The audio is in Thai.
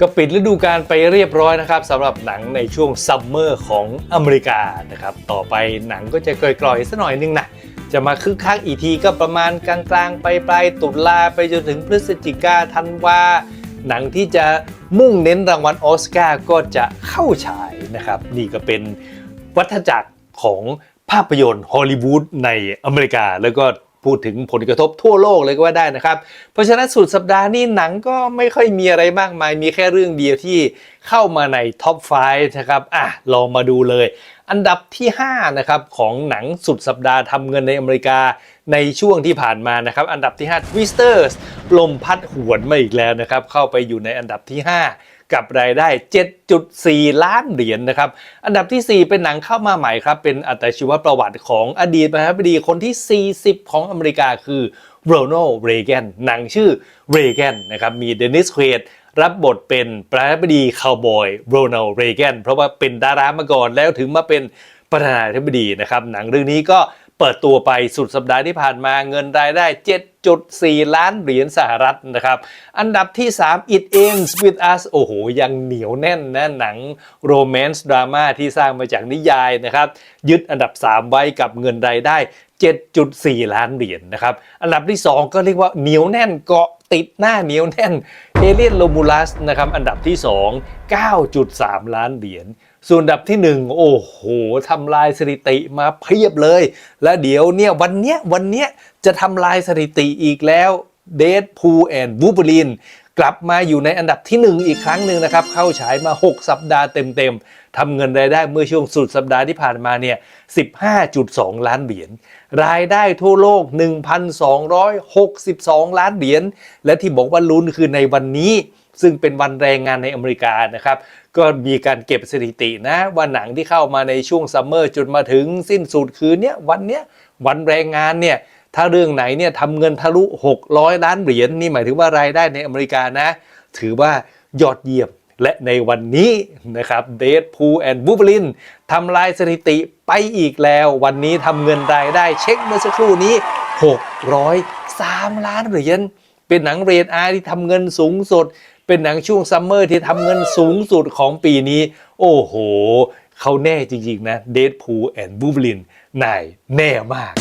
ก็ปิดฤดูกาลไปเรียบร้อยนะครับสำหรับหนังในช่วงซัมเมอร์ของอเมริกานะครับต่อไปหนังก็จะกร่อยๆสักหน่อยนึงนะจะมาคึกคักอีกทีก็ประมาณกลางๆ ไปปลายตุลาไปจนถึงพฤศจิกาธันวาหนังที่จะมุ่งเน้นรางวัลออสการ์ก็จะเข้าฉายนะครับ นี่ก็เป็นวัฏจักรของภาพยนตร์ฮอลลีวูดในอเมริกา แล้วก็ พูดถึงผลกระทบทั่วโลกเลยก็ว่าได้นะครับ เพราะฉะนั้นสุดสัปดาห์นี้หนังก็ไม่ค่อยมีอะไรมากมายมีแค่เรื่องเดียวที่ เข้ามาในท็อป 5 นะครับ อะ ลองมาดูเลย อันดับที่ 5 นะครับ ของหนังสุดสัปดาห์ทำเงินในอเมริกาในช่วงที่ผ่านมานะครับ อันดับที่5 Twisters ลมพัดหวนมาอีกแล้วนะครับ เข้าไปอยู่ในอันดับที่ 5 กับรายได้ 7.4 ล้านเหรียญนะครับ อันดับที่ 4 เป็นหนังเข้ามาใหม่ครับ เป็นอัตชีวประวัติของอดีตประธานาธิบดีคนที่ 40 ของอเมริกาคือโรนัลเรแกนหนังชื่อเรแกนนะครับ มีเดนิส เควด รับบทเป็นประธานาธิบดีคาวบอยโรนัลเรแกนเพราะว่าเป็นดารามาก่อนแล้วถึงมาเป็นประธานาธิบดีนะครับ หนังเรื่องนี้ก็เปิดตัวไปสุดสัปดาห์ที่ผ่านมาเงินรายได้ 7.4 ล้านเหรียญสหรัฐนะครับ อันดับที่ 3 It Ends With Us โอ้โห ยังเหนียวแน่นนะหนังโรแมนต์ดราม่าที่สร้างมาจากนิยายนะครับ ยึดอันดับ 3 ไว้กับเงินรายได้ 7.4 ล้านเหรียญนะครับ อันดับที่ 2 ก็เรียกว่าเหนียวแน่นเกาะ ติดหน้าเหนียวแน่นเอเลียนโลมูลัสนะครับอันดับที่ 2 9.3 ล้านเหรียญส่วนอันดับที่ 1 โอ้โหทำลายสถิติมาเพียบเลย และเดี๋ยวเนี่ยวันเนี้ยวันเนี้ยจะทำลายสถิติอีกแล้วเดดพูแอนด์วูบลิน กลับมาอยู่ในอันดับที่ 1 อีกครั้งหนึ่งนะครับ เข้าฉายมา 6 สัปดาห์เต็มๆทำเงินรายได้เมื่อช่วงสุดสัปดาห์ที่ผ่านมาเนี่ย 15.2 ล้านเหรียญรายได้ทั่วโลก 1,262 ล้านเหรียญและที่บอกว่าลุ้นคือในวันนี้ซึ่งเป็นวันแรงงานในอเมริกานะครับ ก็มีการเก็บสถิตินะ ว่าหนังที่เข้ามาในช่วงซัมเมอร์จนมาถึงสิ้นสุดคืนเนี้ยวันเนี้ยวันแรงงานเนี่ย ถ้าเรื่องไหนเนี่ยทำเงินทะลุ 600 ล้านเหรียญนี่หมายถึงว่ารายได้ในอเมริกานะ ถือว่ายอดเยี่ยมและในวันนี้นะครับเด p พูแอนด์บูเบลินทำลายสถิติไปอีกแล้ว วันนี้ทำเงินรายได้เช็คเมื่อสักครู่นี้ 603 ล้านเหรียญเป็นหนังเรนอาที่ทำเงินสูงสุด เป็นหนังช่วงซัมเมอร์ที่ทำเงินสูงสุดของปีนี้ โอ้โห เขาแน่จริง ๆ นะเด p พูแอนด์บูเบลินนายแน่มาก